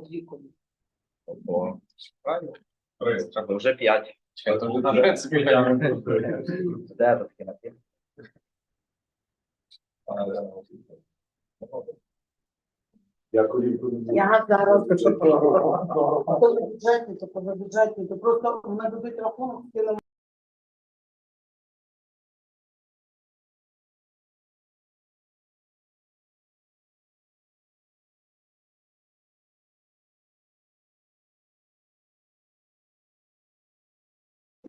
дві комісії. Ого. Правильно? Треба вже п'ять. Це вже на принципі я Де на тим? Дякую. Я зараз то бюджетні, то позабюджетні, то просто вони дадуть рахунок, скинемо.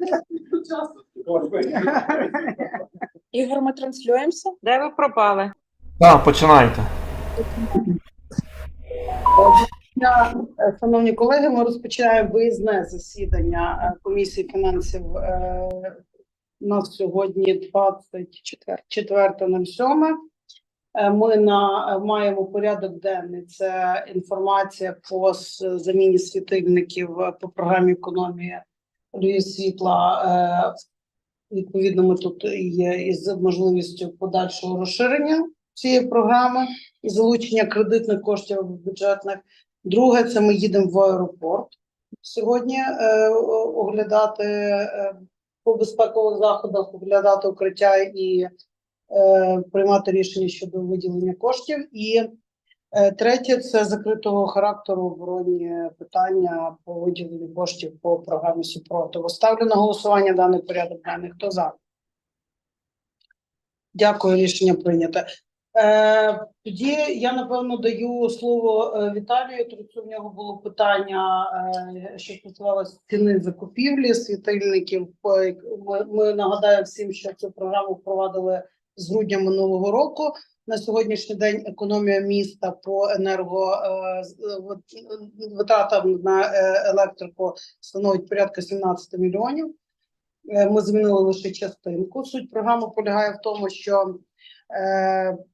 Ігор, ми транслюємося? Де ви пропали? Так, починайте. Е, Шановні колеги, ми розпочинаємо виїзне засідання е, комісії фінансів. Е, У нас сьогодні 24.07. Е, Ми на е, маємо порядок денний. Це інформація по заміні світильників е, по програмі економія олії світла. Е, Відповідно, ми тут є із можливістю подальшого розширення цієї програми і залучення кредитних коштів бюджетних. Друге, це ми їдемо в аеропорт сьогодні е, оглядати е, по безпекових заходах, оглядати укриття і приймати рішення щодо виділення коштів. І третє це закритого характеру оборонні питання по виділенню коштів по програмі супротиву. Ставлю на голосування даний порядок денний. Хто за? Дякую, рішення прийнято. Е, тоді я напевно даю слово е, Віталію. Тут у нього було питання, е, що стосувалося ціни закупівлі світильників. Е, Ми, ми нагадаємо всім, що цю програму впровадили з грудня минулого року. На сьогоднішній день економія міста по енерго е, е, вит- витратам на е, електрику становить порядка 17 мільйонів. Ми змінили лише частинку. Суть програми полягає в тому, що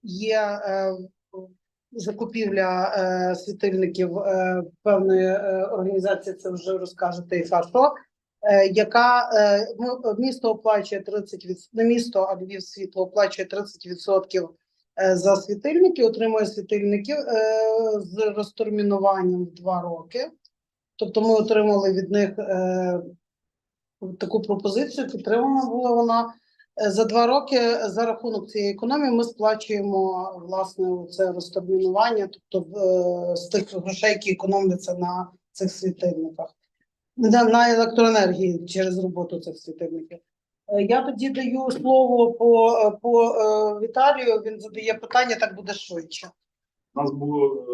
є закупівля світильників певної організації, це вже розкажете і Фаршо, е, яка місто оплачує 30%, від, не місто, а Львів світло оплачує 30% е, за світильники, отримує світильники е, з розтермінуванням в два роки. Тобто ми отримали від них е, таку пропозицію, підтримана була вона. Е, За два роки за рахунок цієї економії ми сплачуємо власне це розтермінування, тобто е, з тих грошей, які економляться на цих світильниках, на електроенергії через роботу цих світильників. Е, Я тоді даю слово по, е, по е, Віталію. Він задає питання, так буде швидше. У нас було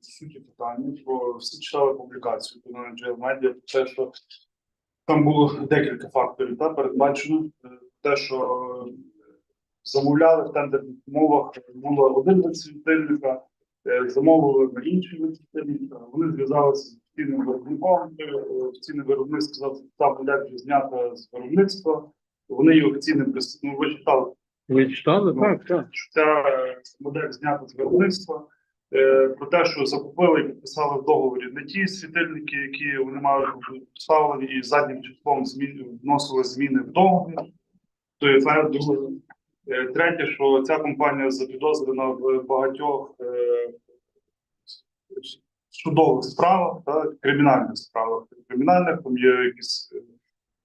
суті питання, бо всі читали публікацію по GL Media, про те, що там було декілька факторів та передбачено. Те, що замовляли в тендерних умовах, було один е, замовили на інший світильника. Вони зв'язалися з офіційним виробником. е, Офіційний виробник сказав, що та вже знята з виробництва. Вони її офіційно прис- ну, ви читали Ви читали? Ну, Так, так. що ця е, модель знята з виробництва. Е, Про те, що закупили і підписали в договорі не ті світильники, які вони мали поставлені, і заднім числом змін вносили зміни в договір. То є. Е, Третє, що ця компанія запідозрена в багатьох е, судових справах, та кримінальних справах. Кримінальних там є якісь е,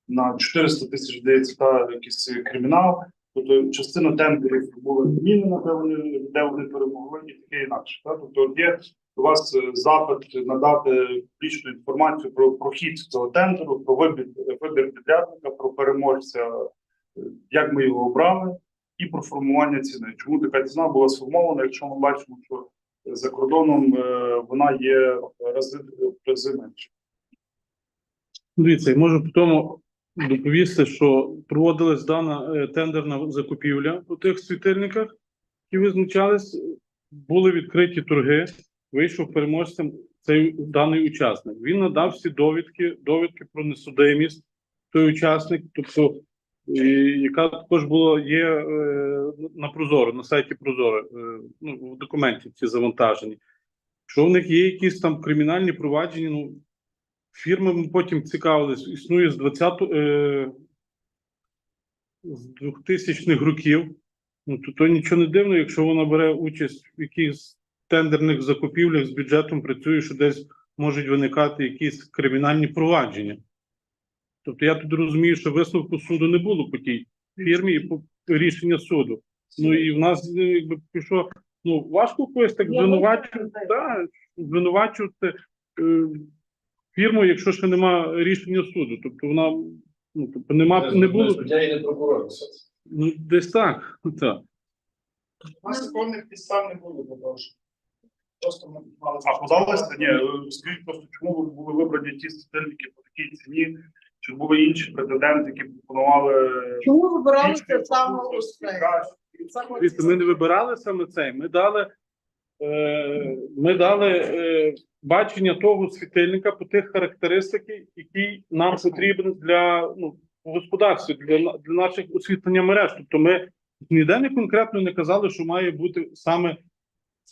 на 400 тисяч здається, та якийсь кримінал. Тобто частина тендерів була змінена, де вони де вони перемогли, і таке інакше. Так? Тобто є у вас е, запит надати публічну інформацію про прохід цього тендеру, про вибір вибір підрядника, про переможця, е, як ми його обрали, і про формування ціни. Чому така ціна була сформована, якщо ми бачимо, що за кордоном е, вона є рази, менше. Дивіться, і можу по тому доповісти, що проводилась дана е, тендерна закупівля у тих світильниках, які визначались, були відкриті торги, вийшов переможцем цей даний учасник. Він надав всі довідки, довідки про несудимість, той учасник, тобто, яка також була є е, на Прозоро, на сайті Прозоро, е, ну, в документі ці завантажені. Що в них є якісь там кримінальні провадження, ну Фірми ми потім цікавились, існує з 20 е, з 2000 х років. Ну то, то нічого не дивно, якщо вона бере участь в якихось тендерних закупівлях з бюджетом працює, що десь можуть виникати якісь кримінальні провадження. Тобто я тут розумію, що висновку суду не було по тій фірмі і по рішення суду. Ну і в нас е, якби пішло, ну важко когось так звинувачувати, да, звинувачувати е, фірму, якщо ще нема рішення суду. Тобто вона ну, тобто нема, не було. Суддя і не прокурор. Ну, десь так. так. У нас законних підстав не було, по-перше. Просто ми мали. А подалося? Ні, е, скажіть просто, чому були вибрані ті світильники по такій ціні? Чи були інші претенденти, які пропонували Чому вибиралися більші саме ось цей? Саме Дивіться, ми не вибирали саме цей. Ми дали, е, ми дали е, бачення того світильника по тих характеристиках, які нам потрібні для ну, в господарстві, для, на- для наших освітлення мереж. Тобто ми ніде не конкретно не казали, що має бути саме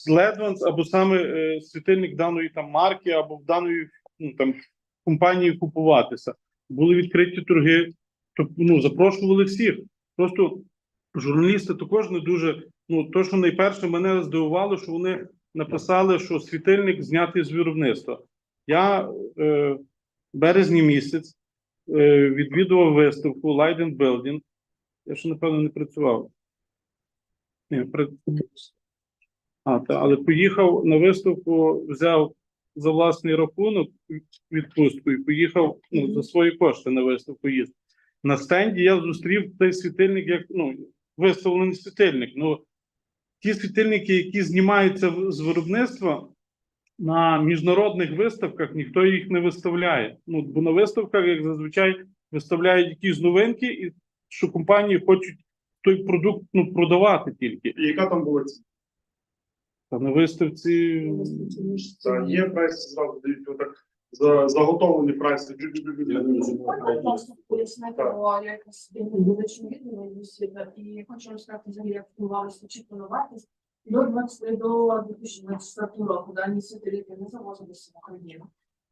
Ледванс або саме е, світильник даної там марки, або в даної ну, там, компанії купуватися. Були відкриті торги, тобто ну, запрошували всіх. Просто журналісти також не дуже. Ну, то, що найперше мене здивувало, що вони написали, що світильник знятий з виробництва. Я е, березні місяць е, відвідував виставку and Building. Я ще, напевно, не працював. Ні, при... а, та, але поїхав на виставку, взяв за власний рахунок відпустку і поїхав ну, за свої кошти на виставку їздити. На стенді я зустрів той світильник, як ну, виставлений світильник. Ну, ті світильники, які знімаються з виробництва, на міжнародних виставках ніхто їх не виставляє. Ну, бо на виставках, як зазвичай, виставляють якісь новинки, і що компанії хочуть той продукт ну, продавати тільки. І яка там була ціна? Та на виставці Та є прайс, зразу дають отак за заготовлені прайси. І хочу розказати взагалі, як формувалися очікувану вартість. До 20 до 2024 року дані світиліки не завозилися в Україну.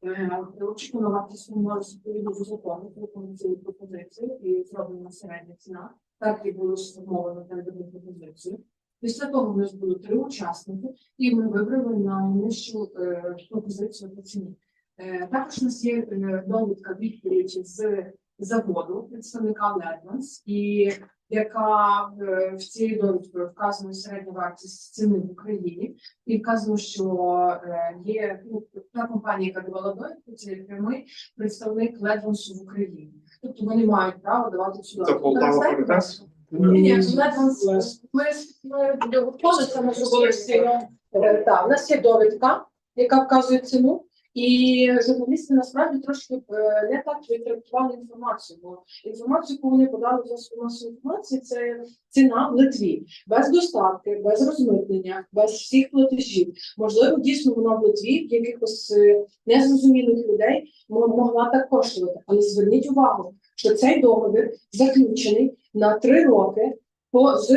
Е, Очікувана вартість формувалася відповідно до закону про комерційні пропозиції і зроблена середня ціна. Так і було сформовано тендерну пропозицію. Після того в нас було три учасники, і ми вибрали найнижчу е, пропозицію по ціні. Е, Також у нас є е, довідка відповідь з заводу представника Ледванс, і яка в цій довідці вказана середня вартість ціни в Україні, і вказано, що є ну, та компанія, яка давала довідку, це прямий представник Ледвансу в Україні. Тобто вони мають право давати цю Це довідку. Полтава ні, Ледванс, ми, ми позиція ми зробили всі. Е, Так, у нас є довідка, яка вказує ціну, і журналісти насправді трошки е, не так відтрактували інформацію, бо інформацію, яку вони подали в засобі масової інформації, це ціна в Литві без доставки, без розмитнення, без всіх платежів. Можливо, дійсно вона в Литві в якихось е, незрозумілих людей мо- могла так коштувати. Але зверніть увагу, що цей договір заключений на три роки по з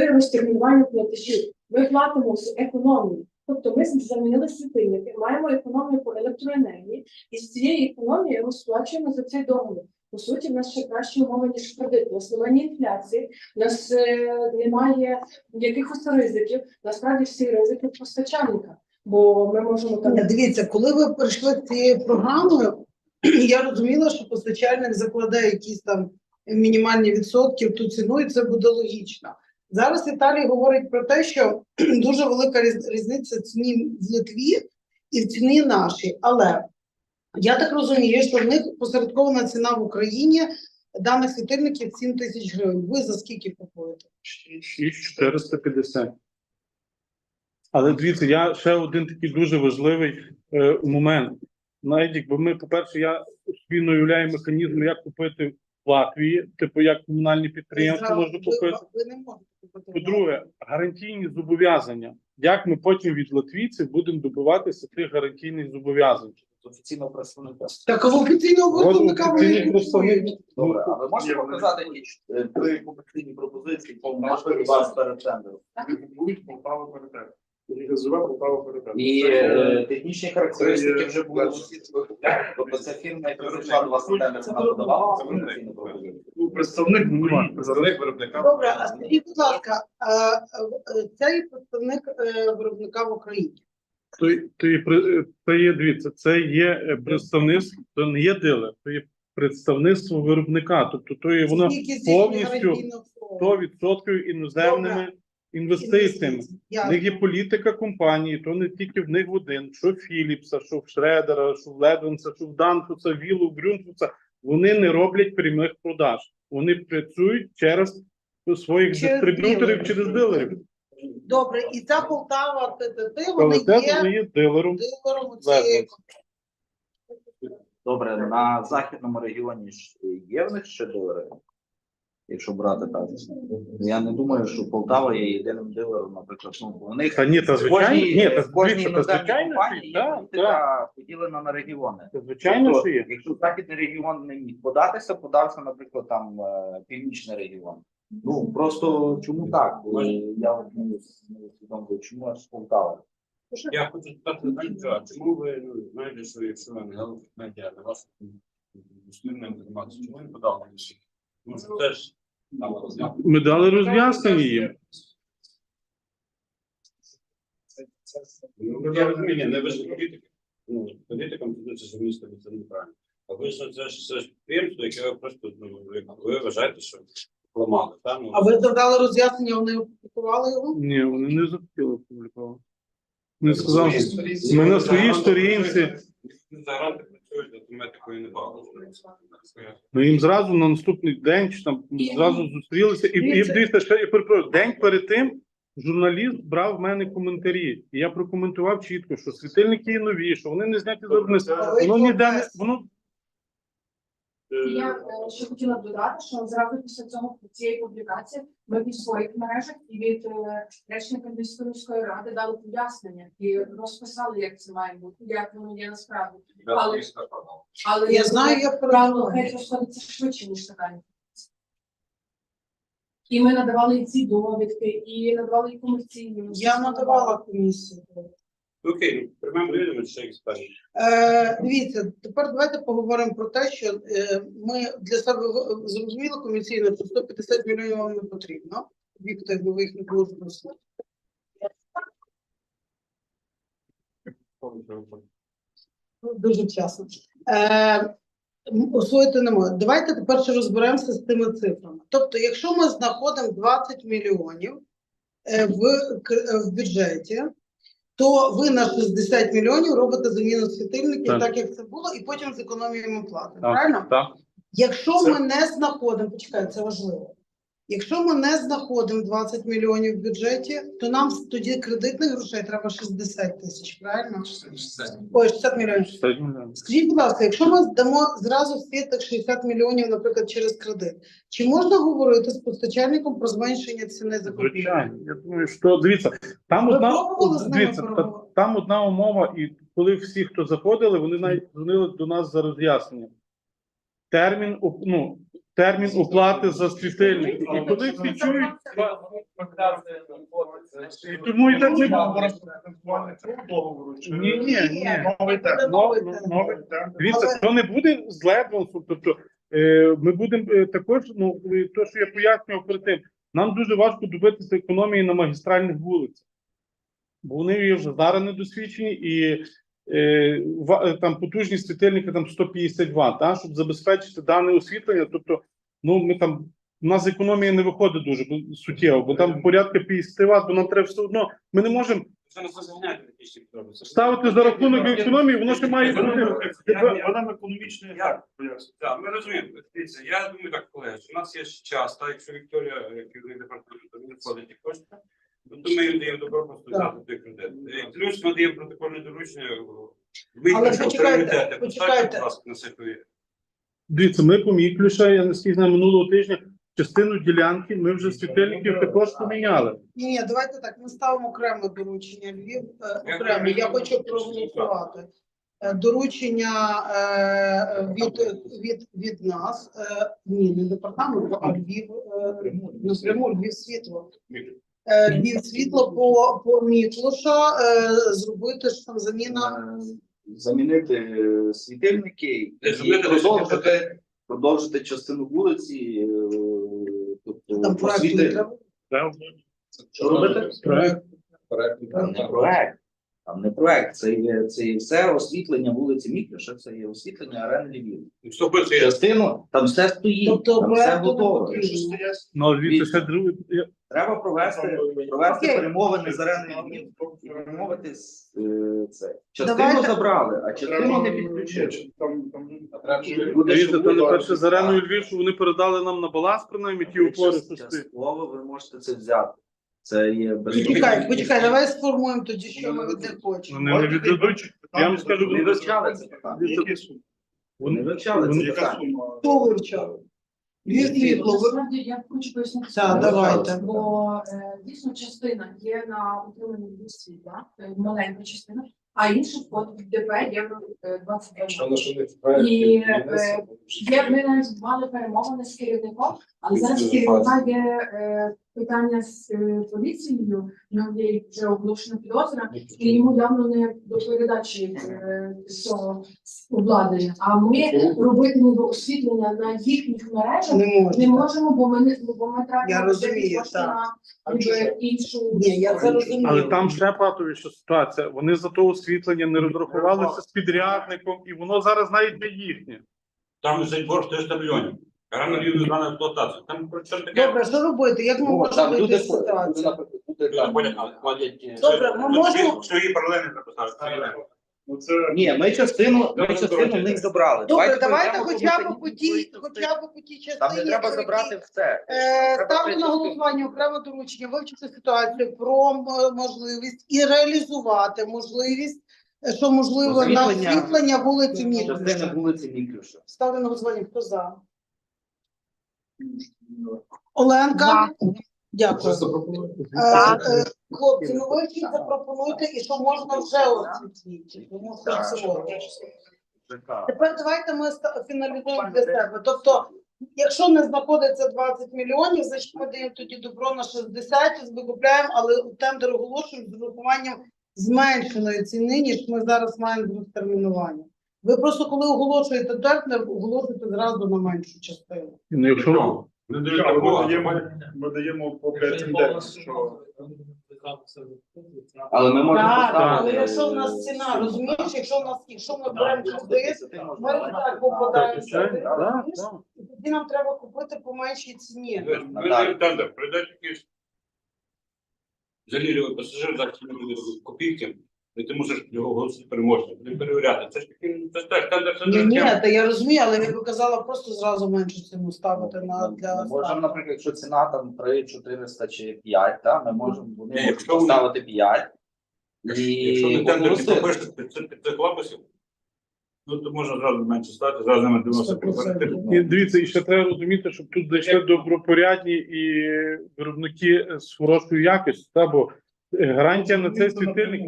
платежів. Ми платимо з економії. Тобто ми замінили світильники, маємо економію по електроенергії, і з цієї економії ми сплачуємо за цей договір. По суті, в нас ще кращі умови, ніж кредит. У нас немає інфляції, у нас е, немає якихось ризиків. Насправді всі ризики постачальника, бо ми можемо там Дивіться, коли ви прийшли цією програмою, я розуміла, що постачальник закладає якісь там мінімальні відсотки в ту ціну, і це буде логічно. Зараз Віталій говорить про те, що дуже велика різ- різниця ціні в Литві і в ціні нашій. Але я так розумію, що в них посередкована ціна в Україні даних світильників 7 тисяч гривень. Ви за скільки купуєте? 6450. Але дивіться, я ще один такий дуже важливий е, момент. Навіть якби ми, по-перше, я собі не уявляю механізм, як купити в Латвії, типу як комунальні підприємства можна купити. Ви не можете купити. По-друге, гарантійні зобов'язання. Як ми потім від латвійців будемо добиватися тих гарантійних зобов'язань? З офіційного представника. Так, а в офіційного представника ви не представник. Добре, а ви можете показати е, три компетентні пропозиції, по можливо вас перед тендером? Будуть Полтава Паритет. Живе Полтава Паритет. І е, технічні характеристики вже були перше. Тобто ця фірма, яка зайшла до вас на тендер, вона подавала цю комерційну пропозицію. ну, представник Немає. Представник виробника. Добре, а скажіть, будь ласка, а, а, цей представник е, виробника в Україні. То, є при- це є, дивіться, це є е, представництво, то не є дилер, то є представництво виробника. Тобто то є воно Скільки здійснює повністю гарантійне обслуговування? 100% іноземними інвестиціями. В них є політика компанії, то не тільки в них один, що в Філіпса, що в Шредера, що в Ледвенса, що в Данфуса, Вілу, Грюнфуса. Вони не роблять прямих продаж. Вони працюють через своїх Через дистриб'юторів, дилерів. через дилерів. Добре, і ця Полтава ТТТ, вони є вони є дилером. дилером цієї Добре, на західному регіоні ж є в них ще долари, якщо брати так. Я не думаю, що Полтава є єдиним дилером, наприклад. Ну, у них Та ні, та в звичайно, кожній- ні, та в кожній дивіться, та іноземній звичайно, компанії є є, політика поділена на регіони. Та Звичайно, Тобто, що є. Якщо західний регіон не міг податися, подався, наприклад, там е, північний регіон. Ну просто чому так? Е, Я от не не усвідомлюю, чому аж Полтава. Я хочу спитати, а чому ви ну, знаєте, що якщо ангел медіа на вас чому не подали більше? Тому що це ж там розгляд. Ми дали роз'яснення їм. Ну, я розумію, не ви ж політики. Ну, політикам це журналістам це неправильно. А ви ж це ж це ж підприємство, яке ви просто ну, як ви вважаєте, що ламали. Та? Ну, А ви додали роз'яснення, вони опублікували його? Ні, вони не захотіли публікувати. Не сказав, що ми на своїй сторінці. За гранти працюють, багато. Ми їм зразу на наступний день чи там І- зразу зустрілися. І, і Дивіться. дивіться, ще і перепрошую, день перед тим журналіст брав в мене коментарі. І я прокоментував чітко, що світильники є нові, що вони не зняті з виробництва. Воно ніде не воно І Я е, ще хотіла додати, що зразу після цього цієї публікації ми в своїх мережах і від е, речника міської ради дали пояснення і розписали, як це має бути, як воно є насправді. Але- Але Я знаю, я правило геть розходиться швидше, ніж така інформація. І ми надавали і ці довідки, і надавали і комерційні. Я надавала комісію. Окей, ну, приймемо до відома, ще якісь. Е, дивіться, тепер давайте поговоримо про те, що е, ми для себе зрозуміли комісійно, що 150 мільйонів вам не потрібно. Віктор, бо ви їх не було зрозуміти. Ну, Дуже вчасно. Е, освоїти не можна. Давайте тепер ще розберемося з тими цифрами. Тобто, якщо ми знаходимо 20 мільйонів е, в, е, в бюджеті, то ви на 60 мільйонів робите заміну світильників, Так. так як це було, і потім зекономіємо плати. Так. Правильно? так. Якщо Це- ми не знаходимо, почекай, це важливо. Якщо ми не знаходимо 20 мільйонів в бюджеті, то нам тоді кредитних грошей треба 60 тисяч, правильно? Ой, 60 мільйонів. Це мільйон. Скажіть, будь ласка, якщо ми дамо зразу всі тих 60 мільйонів, наприклад, через кредит, чи можна говорити з постачальником про зменшення ціни закупівлі? Звичайно, я думаю, що дивіться, там Ви одна пробували з ними дивіться, та- там одна умова, і коли всі, хто заходили, вони навіть дзвонили до нас за роз'ясненням. Термін оп- ну, термін оплати за світильник. І коли всі чують, і тому і так не. Ні, ні, ні. Новий термін. новий термін. Дивіться, то не буде з Ледвансом. Тобто е, ми будемо е, також, ну е, то, що я пояснював перед тим, нам дуже важко добитися економії на магістральних вулицях, бо вони вже зараз недосвідчені і там потужність світильника там 150 Вт, та, щоб забезпечити дане освітлення. Тобто, ну ми там. У нас економія не виходить дуже суттєво, бо там порядка 50 Вт, бо нам треба все одно. Ми не можемо ставити за рахунок економії, воно ще має бути. Вона економічний ефект. Так, ми розуміємо. Дивіться, я думаю так, колеги, що у нас є час, так, якщо Вікторія, керівник департаменту, не входить ті кошти, то ми їм даємо добро просто взяти той кредит. Е, Плюс ми даємо протокольне доручення, Але виключно почекайте, пріоритети. почекайте. Будь ласка, на сифові. Дивіться, ми по Міклюша, я наскільки знаю, минулого тижня частину ділянки ми вже світильників також поміняли. Ні, ні, давайте так. Ми ставимо окреме доручення Львів. е, Окремо. Я хочу проголосувати. Е, Доручення е, від, від, від нас, е, ні, не департаменту, а Львів е, напряму Львів світло. Е, Львів світло по, по Міклуша е, зробити ж там заміна. Замінити е, світильники і зробити продовжити, продовжити частину вулиці, тобто Там проекту не освіти. треба. Що робити? Проект. Не проект, Там не проект, це є це є все освітлення вулиці Мікроша, це є освітлення арени Львів. Частину там все стоїть, Тобто там все проекту не готове. потрібно. Ну, дивіться, ще друге. я- Треба провести, провести Окей. перемовини з ареною і домовити е, це. Частину Давайте- забрали, а частину не підключили. Там, там, Буде, Дивіться, що то не буде. перше з Львів, що вони передали нам на баланс, принаймні ті опори, що. Частково ви можете це взяти. Це є без Почекай, почекай, давай сформуємо тоді, що ми від них хочемо. Вони не віддадуть. Я вам скажу, Вони вивчали це питання. Які суми? Вони Вони вивчали це Яка питання. сума? Хто вивчав? Львів і ви- Насправді я хочу пояснити. Так, давайте. Бо е, дійсно частина є на утриманні від світла, е, маленька частина, а інша вход в ДП є е, 22. І е, є, ми навіть мали перемовини з керівником, але зараз в керівника є е, питання з е, поліцією, в нього є вже оголошена підозра, і йому явно не до передачі е, цього обладнання. А ми робити ніби освітлення на їхніх мережах Не не можемо, бо ми не бо ми тратимо Я розумію, так. на іншу Ні, я це розумію. Але там ще патовіша ситуація. Вони за то освітлення не розрахувалися з підрядником, і воно зараз навіть не їхнє. Там за борг 300 мільйонів. Рано не знає експлуатацію. Там про що таке? Добре, що робити? Як ми Ну, можемо там вийти люди, з ситуації? наприклад, люди там Добре, Добре, ми можемо- Свої паралельні написати. Ну, це Ні, ми частину, ми Добре, частину в них забрали. Добре, давайте перейдемо до хоча б по тій, хоча б по тій частині. Там не треба про забрати все. Е, Треба Ставлю на голосування окреме доручення, вивчити ситуацію про м- можливість і реалізувати можливість, е, що можливо на Освітлення. освітлення вулиці Частина вулиці Мікрюша. Ставлю на голосування. Хто за? Оленка? Дякую. Е, е, Хлопці, ну ви всі запропонуйте, і що можна вже освітлити. Тому що Так. Тепер давайте ми ста- фіналізуємо для себе. Тобто, якщо не знаходиться 20 мільйонів, значить ми даємо тоді добро на 60 і викупляємо, але тендер оголошуємо з урахуванням зменшеної ціни, ніж ми зараз маємо з розтермінування. Ви просто коли оголошуєте тендер, оголошуєте зразу на меншу частину. Ну, якщо дають Ми даємо, ми даємо по 5 що Але ми можемо Так, поставити, але якщо в нас е, ціна, розумієш, якщо в нас, якщо ми беремо кредит, ми так попадаємо. сюди, розумієш? І тоді нам треба купити по меншій ціні. Ви даєте тендер, прийдете якийсь залілювати пасажир, зараз не буде копійки, і ти мусиш його голосити переможцем. Будемо перевіряти. Це ж таки, це теж тендер, це Ні, ні, та я розумію, але я би казала просто зразу меншу ціну ставити на Ми- для ми можемо, наприклад, якщо ціна там 3, 400 чи 5, та, ми можемо вони Ні, можуть якщо вони- поставити 5. Якщо І не тендер оголосити. ти пишеш під цих під лапусів, ну то можна зразу менше стати, зразу Сто процентів. препаратив. І дивіться, і ще треба розуміти, щоб тут зайшли добропорядні і виробники з хорошою якістю, та, бо гарантія на цей світильник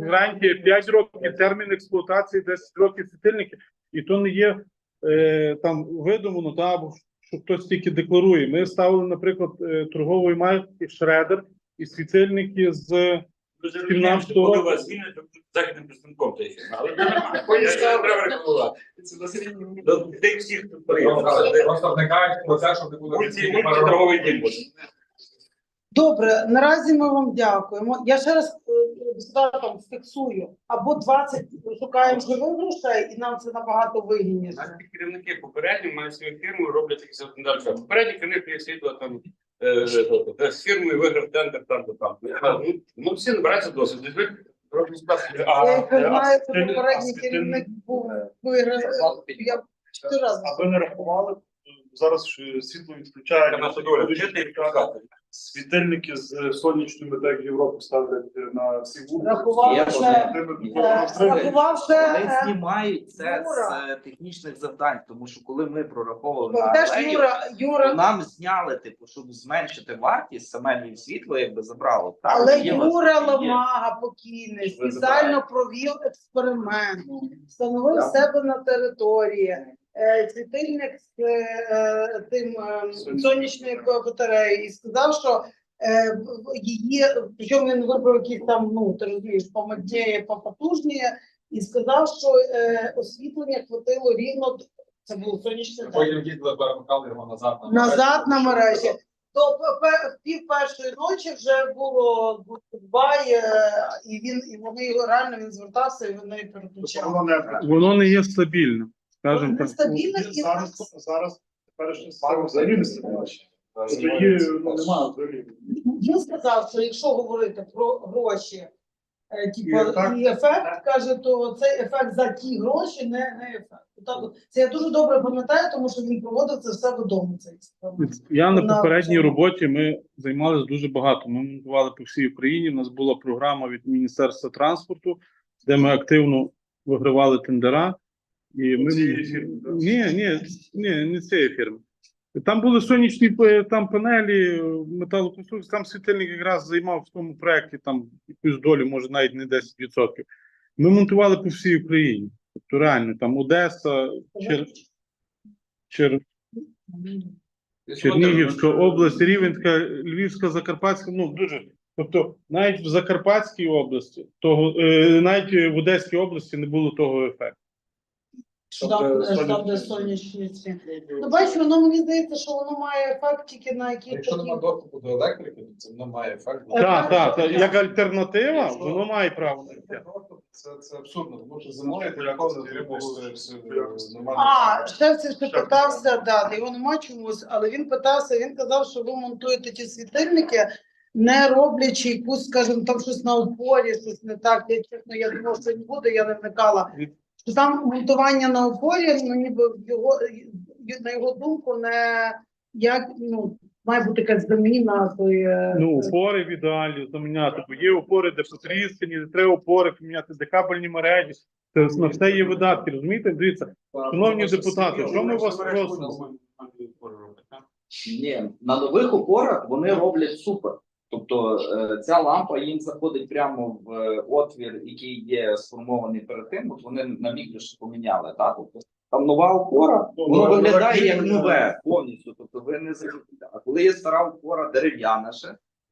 гарантія 5 років, термін експлуатації 10 років світильники, і то не є е, там видумано, та, або що хтось тільки декларує. Ми ставили, наприклад, е, торгової марки Шредер і світильники з зрозумієте, вас західним представником цієї фірми. Але треба рекомендувати. До тих всіх тут приїхали. Просто вникають в процес, щоб не було Мульті, мультиторговий дім буде. Добре, наразі ми вам дякуємо. Я ще раз е, там фіксую. Або 20 шукаємо живих грошей, і нам це набагато вигідніше. нас ті керівники попередні мають свою фірму, роблять якісь законодавчі. Попередній керівник є світло там е, е, з фірмою виграв тендер там то там. Ну, Ну всі набираються досвід. Я знаєте, світильник- попередній керівник був виграв. Я чотири рази. А ви не рахували? Зараз світло відключають. Світильники з сонячними, так як Європу ставлять на всі вулиці. Ще, вони. е, Вони е, знімають це Юра. з е, технічних завдань, тому що коли ми прораховували на теж алею, Юра, Юра, нам зняли, типу, щоб зменшити вартість, саме їм світло якби забрало. Так, але є Юра такі є. Ламага покійний ви спеціально провів експеримент, встановив Я- себе на території. Е, Світильник з е, тим е, сонячною батареєю і сказав, що е, її, причому він вибрав якісь там, ну ти розумієш, помадніє, попотужніє, і сказав, що е, освітлення хватило рівно, це було сонячне Потім їздили, перемикали його назад. назад на мережі. то в пів першої ночі вже було Дубай, е, і він і вони його реально він звертався і вони переключали. Воно не є стабільним, скажімо так. Нестабільно і Зараз, зараз взагалі не стабільна. Тобто її ну, немає взагалі. Він сказав, що якщо говорити про гроші, е, типу, І ефект. і ефект, каже, то цей ефект за ті гроші не, не ефект. Отак от. Це я дуже добре пам'ятаю, тому що він проводив це все. Цей експеримент. Я на попередній роботі ми займалися дуже багато. Ми монтували по всій Україні. У нас була програма від Міністерства транспорту, де ми активно вигравали тендера. І ми ні, ні, ні, не цієї фірми. Там були сонячні там панелі, е, металоконструкції. Там світильник якраз займав в тому проєкті там якусь долю, може навіть не 10%. Ми монтували по всій Україні. Тобто реально там Одеса, Чер... Чер... Чернігівська область, Рівенська, Львівська, Закарпатська, ну дуже. Тобто, навіть в Закарпатській області, того, е, навіть в Одеській області не було того ефекту. Що там, е, сонячні. Ну, бачу, воно мені здається, що воно має ефект тільки на якісь Якщо такі. немає доступу до електрики, то це воно має ефект. Е, Так, так, так. як альтернатива, воно має право на життя. Це, це абсурдно, тому що зимою ти ніколи не рибуєш все нормально. А, ще це ще питався, да, його нема чомусь, але він питався, він казав, що ви монтуєте ті світильники, не роблячи якусь, скажімо, там щось на опорі, щось не так. Я чесно, я думав, що не буде, я не вникала. Що там монтування на опорі, ну ніби в його на його думку, не як ну має бути якась заміна тої. е, Ну, опори в ідеалі заміняти, бо є опори, де потріскані, де треба опори поміняти, де кабельні мережі. Це на все є видатки, розумієте? Дивіться, Шановні депутати, що ми вас просимо? Ні, на нових опорах вони роблять супер. Тобто е, ця лампа їм заходить прямо в е, отвір, який є сформований перед тим. От вони на бік поміняли. Так? Тобто там нова опора, Ну, воно виглядає як нове повністю. Тобто ви не захотіте. А коли є стара опора дерев'яна ще,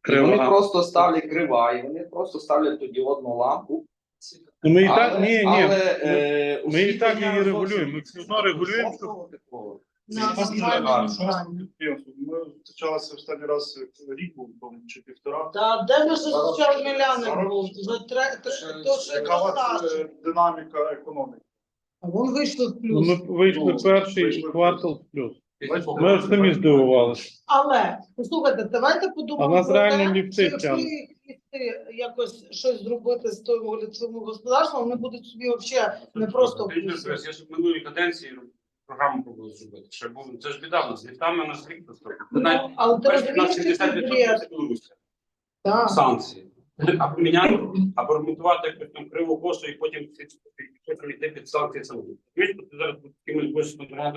вони просто ставлять крива, і вони просто ставлять тоді одну лампу. Ну, ми і так, ні, ні. але, е, ми і так її регулюємо. Ми все одно регулюємо, на Це нормальне гарно. Ми зустрічалися останній раз рік був тому, чи півтора. Та де ми зустрічав Мілянин Зараз- був? За тре, тре- то ще Яка у вас Саші. е, динаміка економіки? А вон вийшли в плюс. Ми вийшли Ну, перший вийшли. квартал в плюс. Ми аж самі здивувалися. Але послухайте, давайте подумаємо. нас про реально те, ліфти якщо тягнуть. їх ліфти якось щось зробити з того ліцевого господарства, вони будуть собі взагалі не просто в плюсі. Я ж в минулій каденції програму пробував зробити. Ще був це ж біда нас. Ліфтами у нас просто. Ну, але ти Перші розумієш, що це 70% бред. це Білорусь. Так. санкції. А поміняти, або ремонтувати якусь там криву косу і потім ці потім йти під санкції самому. Ти зараз з кимось будеш з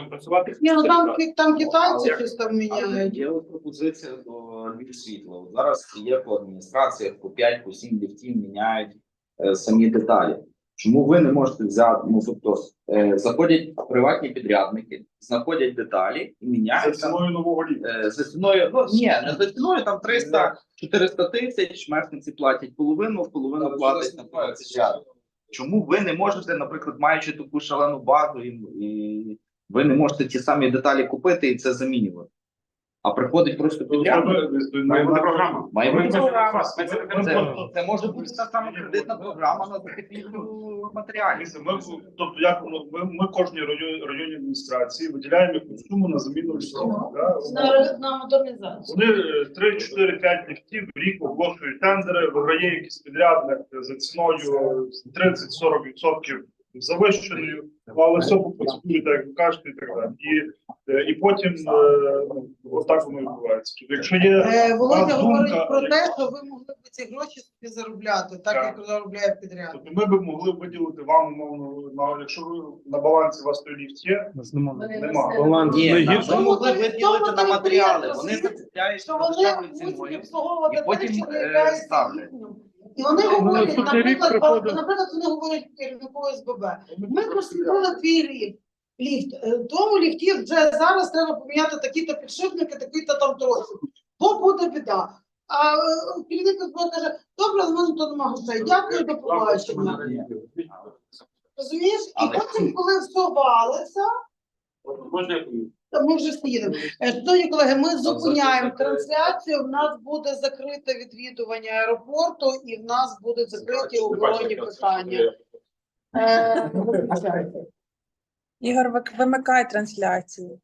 працювати. Ні, ну це там, правда. там китайці щось там Але міняють. є от пропозиція до Львівсвітла. От Зараз є по адміністраціях по 5 по 7 ліфтів міняють е, самі деталі. Чому ви не можете взяти? Ну тобто е, заходять приватні підрядники, знаходять деталі і міняють там, ціною нового літа. е, за ціною. Ну ні, не за ціною там 300 400 тисяч. Мешканці платять половину, половину платить там підряд. Чому ви не можете, наприклад, маючи таку шалену базу, і, і ви не можете ті самі деталі купити і це замінювати? А приходить просто підрядник. Програма. Має бути програма. ми- Це, це може бути та сама кредитна програма на закупівлю матеріалів. Ми, тобто, як воно, ми, ми кожній районі, районній адміністрації виділяємо якусь суму на заміну. Да? На, на модернізацію. Вони е, 3, 4, 5 ліфтів в рік оголошують тендери, виграє якийсь підрядник за ціною 30-40% завищеною, але все по процедурі, так як ви кажете, і так далі. І, е, і потім е, ну, отак воно відбувається. Тобто, якщо є Е, Володя говорить про те, що ви могли б ці гроші собі заробляти, так Так. як заробляє підряд. Тобто ми б могли виділити вам, умовно, на якщо ви на балансі у вас той ліфт є, нас немає. Нема. Баланс Ні, найгірший. ви могли Тому виділити на матеріали. Вони розумієте, що вони мусять ціною. обслуговувати І потім, те, що е, ставлять. їхнім. І вони говорять, наприклад, приходить. наприклад, вони говорять керівнику СББ. Ми прослідили твій ліфт. Ліфт. Е, Тому ліфті вже зараз треба поміняти такі-то підшипники, такі-то там троси. Бо буде біда. А е, керівник СББ каже, добре, в мене то нема грошей. Дякую, до побачення. Розумієш? І потім, коли все валиться, Можна я Ми вже стоїмо. Е, Шановні колеги, ми зупиняємо трансляцію. В нас буде закрите відвідування аеропорту, і в нас будуть закриті оборонні питання. Е. Ігор, вимикай трансляцію.